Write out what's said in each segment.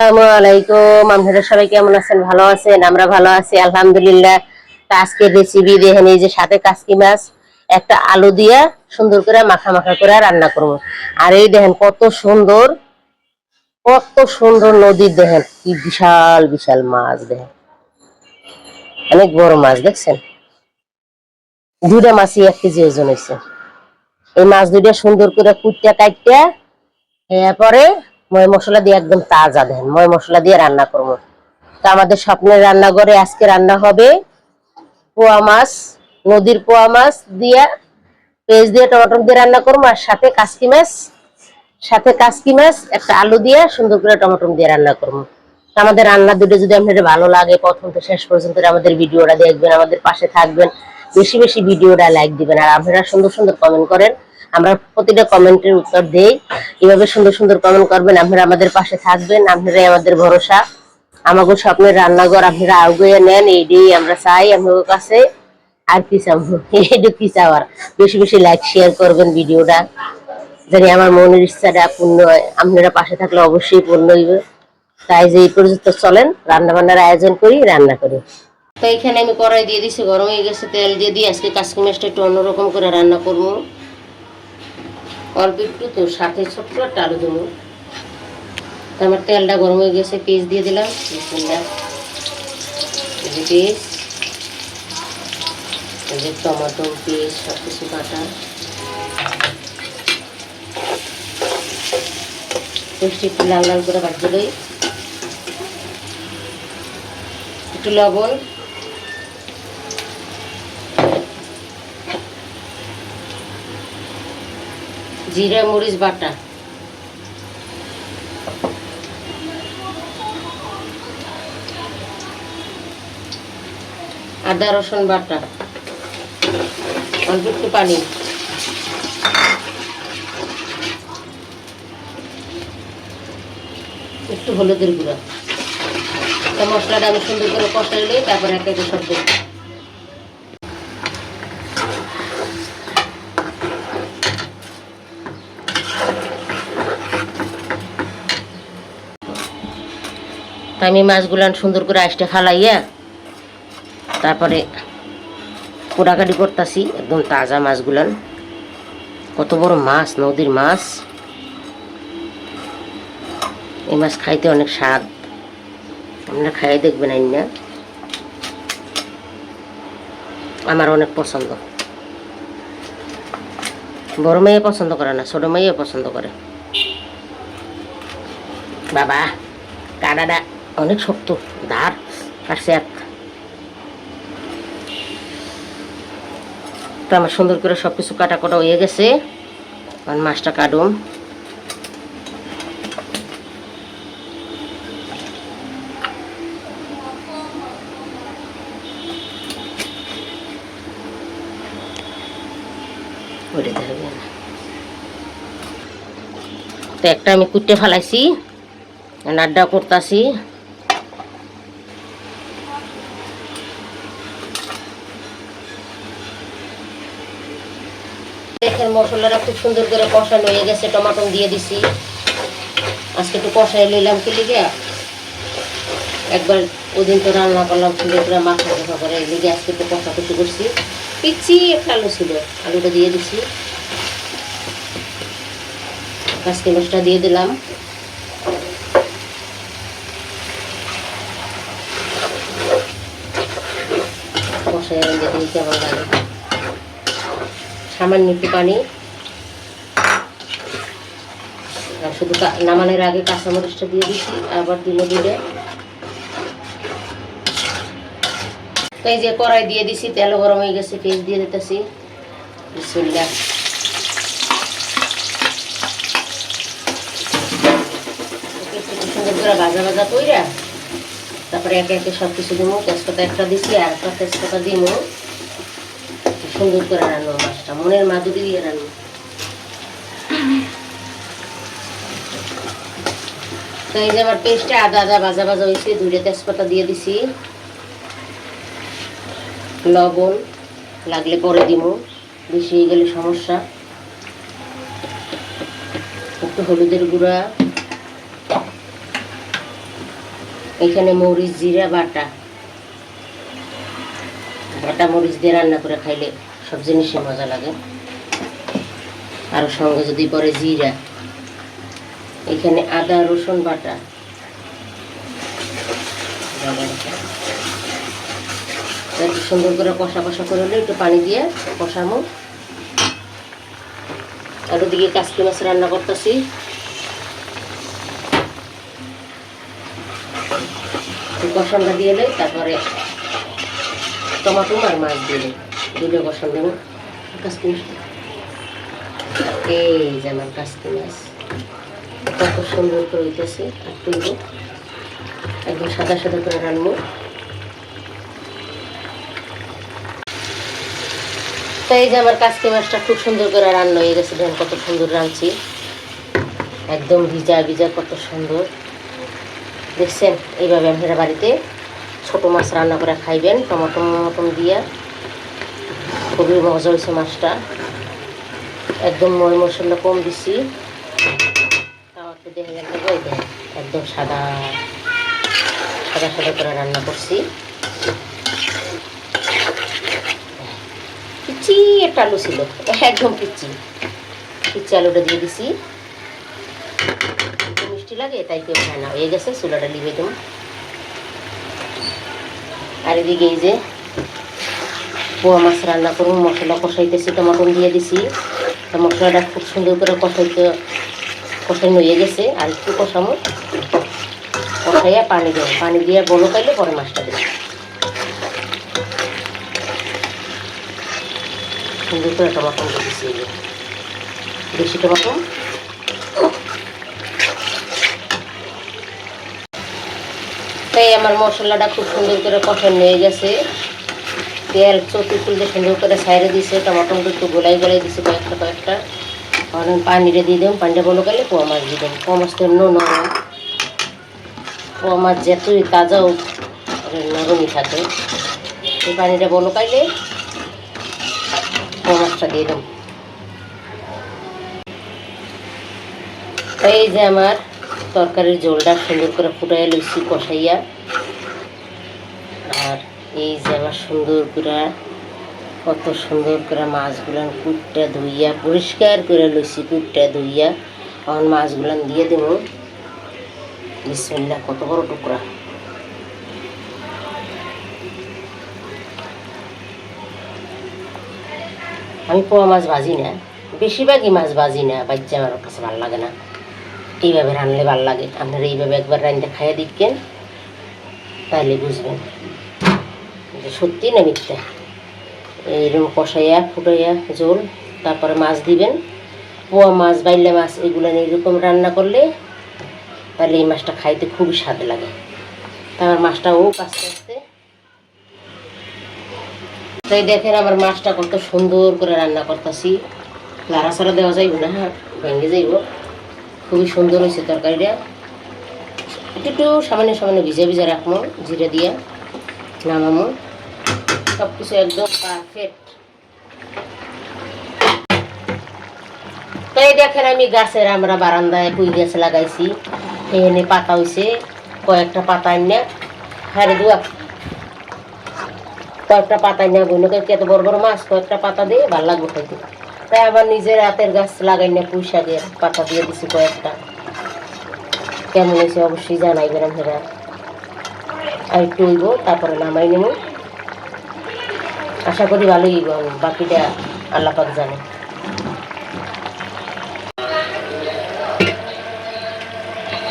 আলাইকুম। আপনারা সবাই কেমন আছেন? ভালো আছেন? আমরা ভালো আছি, আলহামদুলিল্লাহ। তা আজকের রেসিপি দেখেন এই যে সাথে কাসকি মাছ, একটা আলু দিয়া সুন্দর করে মাখা মাখা করে রান্না করব। আর এই দেখেন কত সুন্দর কত সুন্দর নদীর দেখেন। কি বিশাল বিশাল মাছ দেখেন। অনেক বড় মাছ, দেখছেন? দুইটা মাছই এক কেজি ওজন হয়েছে। এই মাছ দুইটা সুন্দর করে কুটটা কাটটা এরপরে ময় মশলা দিয়ে একদম তাজা দেন, ময় মশলা দিয়ে রান্না করব। তো আমাদের স্বপ্নের রান্নাঘরে আজকে রান্না হবে পোয়া মাছ, নদীর পোয়া মাছ দিয়ে পেঁয়াজ দিয়ে, টমেটো দিয়ে রান্না করব, আর সাথে কাসকি মাছ, সাথে কাসকি মাছ, একটা আলু দিয়ে সুন্দর করে টমেটো দিয়ে রান্না করব। আমাদের রান্না দুটো যদি আপনাদের ভালো লাগে, প্রথম তো শেষ পর্যন্ত আমাদের ভিডিওটা দেখবেন, আমাদের পাশে থাকবেন, বেশি বেশি ভিডিওটা লাইক দিবেন, আর আপনারা সুন্দর সুন্দর কমেন্ট করেন। আমরা প্রতিটা কমেন্টের উত্তর দেই। এভাবে সুন্দর সুন্দর কমেন্ট করবেন, আপনারা আমাদের পাশে থাকবেন, আপনারাই আমাদের ভরসা। আমাকে স্বপ্নের রান্নাঘর আপনারা আগুয়ে নেন এইটাই আমরা চাই আপনাদের কাছে। আর কি চাবো? এইটা কি চাওয়ার? বেশি বেশি লাইক শেয়ার করবেন ভিডিওটা। জানি আমার মনের ইচ্ছাটা পূর্ণ হয়, আপনারা পাশে থাকলে অবশ্যই পূর্ণ হইবে। তাই যে এই পর্যন্ত চলেন রান্না বান্নার আয়োজন করি, রান্না করি। তো এখানে আমি কড়াই দিয়ে দিছি, গরম হয়ে গেছে, তেল দিয়ে দিয়ে আজকে কাশ্মীর একটু অন্যরকম করে রান্না করব। অল্প তো, সাথে ছোট্ট একটা আলু দেবো আমার তেলটা গরম হয়ে গেছে পেঁয়াজ দিয়ে দিলাম। এই পেঁয়াজ যে টমেটো পেঁয়াজ সব কিছু কাটা পেঁয়াজটা একটু লাল লাল করে দিই। একটু লবণ। জিরা মরিচ বাটা। আদা রসুন বাটা। অল্প একটু পানি। একটু হলুদের গুঁড়া। মশলাটা আমি সুন্দর করে কষাইলে তারপরে একে একে সব দেবো। তা আমি মাছগুলান সুন্দর করে আইসটা ফালাইয়া তারপরে কোড়াকাটি করতেছি, একদম তাজা মাছগুলান কত বড় মাছ, নদীর মাছ। এই মাছ খাইতে অনেক স্বাদ। আপনারা খাইয়ে দেখবেন আইন। না আমার অনেক পছন্দ। বড় মেয়ে পছন্দ করে না, ছোট মেয়ে পছন্দ করে। বাবা কাটাটা অনেক শক্ত। ধার এক। তো আমার সুন্দর করে সব কিছু কাটা কাটা হয়ে গেছে। কারণ মাছটা দেখবে তো একটা আমি কুটে ফেলাইছি নাড্ডা করতাছি দেখেন মশলাটা খুব সুন্দর করে কষা হয়ে গেছে টমাটো দিয়ে দিছি। আজকে একটু কষাই নিলাম কি লিগে। একবার ওদিন তো রান্না করলাম সুন্দর করে মাখা মাখা করে লিগে আজকে একটু কষা কষি করছি। পিচ্ছি একটা আলু ছিল, আলুটা দিয়ে দিছি। কাজকে মাছটা দিয়ে দিলাম কষাই দেখি কেমন লাগে সামান্য একটু পানি। শুধু নামানোর আগে কাঁচামরিচটা দিয়ে দিচ্ছি, আবার দিল দিলে। তো এই যে কড়াই দিয়ে দিছি তেল গরম হয়ে গেছে পেঁয়াজ দিয়ে দিতেছি। বিসমিল্লাহ। সুন্দর করে ভাজা ভাজা কইরা তারপরে একে একে সব কিছু দিব তেজপাতা একটা দিছি আর একটা তেজপাতা দিব সুন্দর করে রান্না মনের মাধুরী দিয়ে রান্না এই যে আমার পেস্টে আদা আদা ভাজা ভাজা হয়েছে দুইটা তেজপাতা দিয়ে দিছি লবণ লাগলে পরে দিব বেশি হয়ে গেলে সমস্যা একটু হলুদের গুঁড়া এখানে মরিচ জিরা বাটা বাটা মরিচ দিয়ে রান্না করে খাইলে সব জিনিসই মজা লাগে। আর সঙ্গে যদি পরে জিরা, এখানে আদা, রসুন বাটা। একটু সুন্দর করে কষা কষা করে একটু পানি দিয়ে কষামো আর ওদিকে কাসকি মাছ রান্না করতেছি। কষানটা দিয়ে তারপরে টমাটো আর মাছ দিয়ে দুটো কষান দেবো। কাসকি এই যে আমার কাসকি কত সুন্দর করে হইতেছে, আর তুলব। একদম সাদা সাদা করে রান্নবো। তো এই যে আমার মাছটা খুব সুন্দর করে রান্না হয়ে গেছে, দেখেন কত সুন্দর রাঁধছি। একদম ভিজা ভিজা, কত সুন্দর। দেখছেন, এইভাবে আপনারা বাড়িতে ছোট মাছ রান্না করে খাইবেন, টমাটো, মটন দিয়া। খুবই মজা হয়েছে মাছটা। একদম ময় মশলা কম দিছি। তাও একটু দেখে দেন একদম সাদা সাদা সাদা করে রান্না করছি। পিচি একটা আলু ছিল, একদম পিচি পিচি আলুটা দিয়ে দিছি। মিষ্টি লাগে, তাই কেউ খায় না। হয়ে গেছে, চুলাটা লিভে দেবো আর এদিকে এই যে পোয়া মাছ রান্না করুন, মশলা কষাইতেছি, টমাটো দিয়ে দিছি। মশলাটা খুব সুন্দর করে কষাইতে, কষাই হয়ে গেছে, আর একটু কষামো কষাইয়া পানি দেবো। পানি দিয়ে বলো পাইলে পরে মাছটা দেবো। সুন্দর করে টমাটো দিচ্ছি এই যে। বেশি টমাটো। তাই আমার মশলাটা খুব সুন্দর করে কষানো হয়ে গেছে। তেল চতুর্থ সুন্দর করে সাইডে দিছে টমাটোটা একটু গোলাই গোলাই দিছে কয়েকটা কয়েকটা। আমি পানিটা দিয়ে দেবো, পানিটা বলো গেলে পোয়া মাছ দিয়ে দেবো। পোয়া মাছ তো নরম। পোয়া মাছ যতই তাজা হোক নরমই থাকে। এই পানিটা বলো কাইলে পোয়া মাছটা দিয়ে দেবো। এই যে আমার তরকারির ঝোলটা সুন্দর করে ফুটাইয়া লুচি কষাইয়া। এই যে আমার সুন্দর করে, কত সুন্দর করে মাছগুলান কুটটা ধুইয়া, পরিষ্কার করে লইছি কুটটা ধুইয়া। এখন মাছগুলান দিয়ে দেব। বিসমিল্লা কত বড় টুকরা। আমি পোয়া মাছ ভাজি না, বেশিরভাগই মাছ ভাজি না, বাচ্চা আমার কাছে ভালো লাগে না। এইভাবে রানলে ভালো লাগে। আপনারা এইভাবে একবার রান্না খাইয়ে দিচ্ছেন তাহলে বুঝবেন। সত্যি না মিথ্যা? এইরকম কষাইয়া, ফুটাইয়া ঝোল তারপরে মাছ দিবেন। পোয়া মাছ, বাইলে মাছ, এগুলো এইরকম রান্না করলে তাহলে এই মাছটা খাইতে খুবই স্বাদ লাগে। তারপর মাছটা ও আস্তে আস্তে। তাই দেখেন আমার মাছটা কত সুন্দর করে রান্না করতেছি। লাড়া ছাড়া দেওয়া যাইব না হ্যাঁ ভেঙে যাইব। খুবই সুন্দর হয়েছে তরকারিটা। একটু একটু সামান্য সামান্য ভিজা ভিজা রাখব, জিরে দিয়ে। নামামো সব কিছু একদম পারফেক্ট তাই দেখেন আমি গাছের আমরা বারান্দায় পুই গাছ লাগাইছি। এখানে পাতা হয়েছে কয়েকটা পাতা আনিয়া হারে দুয়া। কয়েকটা পাতা আনিয়া বইনকে এত বড় বড় মাছ, কয়েকটা পাতা দিয়ে ভালো লাগবে খাইতে। তাই আবার নিজের হাতের গাছ লাগাই না পুঁই পাতা দিয়ে দিছি কয়েকটা। কেমন হয়েছে অবশ্যই জানাইবেন আপনারা। তারপরে নামাই নেব। আশা করি ভালোই বাকিটা আল্লাপাক জানে।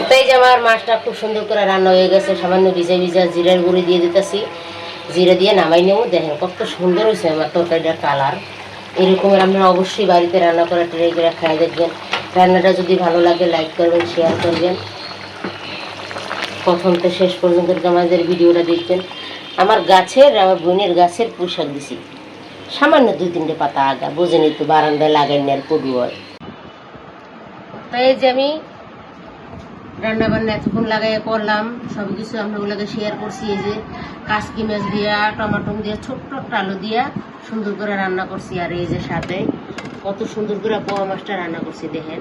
তাই যে আমার মাছটা খুব সুন্দর করে রান্না হয়ে গেছে, সামান্য ভিজা ভিজা জিরার গুঁড়ি দিয়ে দিতেছি। জিরা দিয়ে নামাই নেব, দেখেন কত সুন্দর হয়েছে আমার তরকারিটার কালার। এরকমের আপনারা অবশ্যই বাড়িতে রান্না করে ট্রাই করে খাই দেখবেন। রান্নাটা যদি ভালো লাগে, লাইক করবেন শেয়ার করবেন। প্রথম তো শেষ পর্যন্ত আমাদের ভিডিওটা দেখবেন আমার গাছের, আমার বোনের গাছের পোশাক দিছি। সামান্য দুই তিনটে পাতা আগা বোঝেনি তো বারান্দায় লাগাই আর কবি হয়। তাই এই যে আমি রান্না বান্না এতক্ষণ লাগাইয়া করলাম সব কিছু আমরা ওগুলোকে শেয়ার করছি, এই যে কাসকি মাছ দিয়া, টমাটো দিয়া, ছোট্ট একটা আলু দিয়া সুন্দর করে রান্না করছি, আর এই যে সাথে কত সুন্দর করে পোয়া মাছটা রান্না করছি, দেখেন।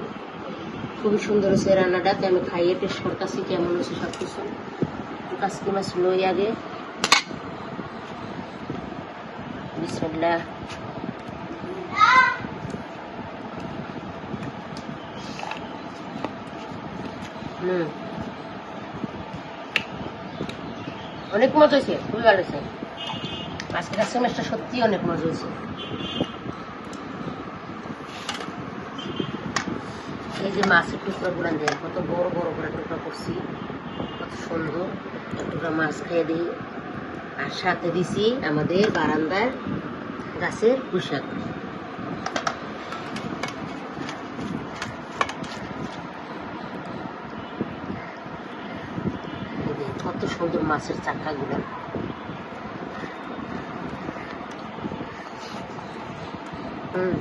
খুবই সুন্দর হয়েছে রান্নাটা, তো আমি খাইয়ে টেস্ট করতেছি কেমন হয়েছে সব কিছু কাসকি মাছ লই আগে অনেক মজা হয়েছে, খুবই ভালো হয়েছে। আজকে কাছে মাছটা সত্যি অনেক মজা হয়েছে। যে মাছের টুকরা গুলান দেয় কত বড় বড় করে টুকরা করছি, কত সুন্দর। টুকরা মাছ খেয়ে দিই। আর সাথে দিছি আমাদের বারান্দার গাছের পোশাক কত সুন্দর মাছের চাকা গুলা হুম।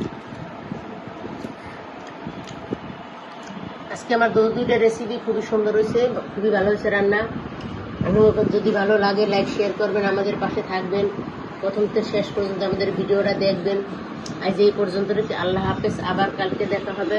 আজকে আমার দু দুইটা রেসিপি খুবই সুন্দর হয়েছে, খুবই ভালো হয়েছে রান্না। আমি যদি ভালো লাগে লাইক শেয়ার করবেন, আমাদের পাশে থাকবেন। প্রথম থেকে শেষ পর্যন্ত আমাদের ভিডিওটা দেখবেন। আজ এই পর্যন্ত রয়েছে। আল্লাহ হাফেজ, আবার কালকে দেখা হবে।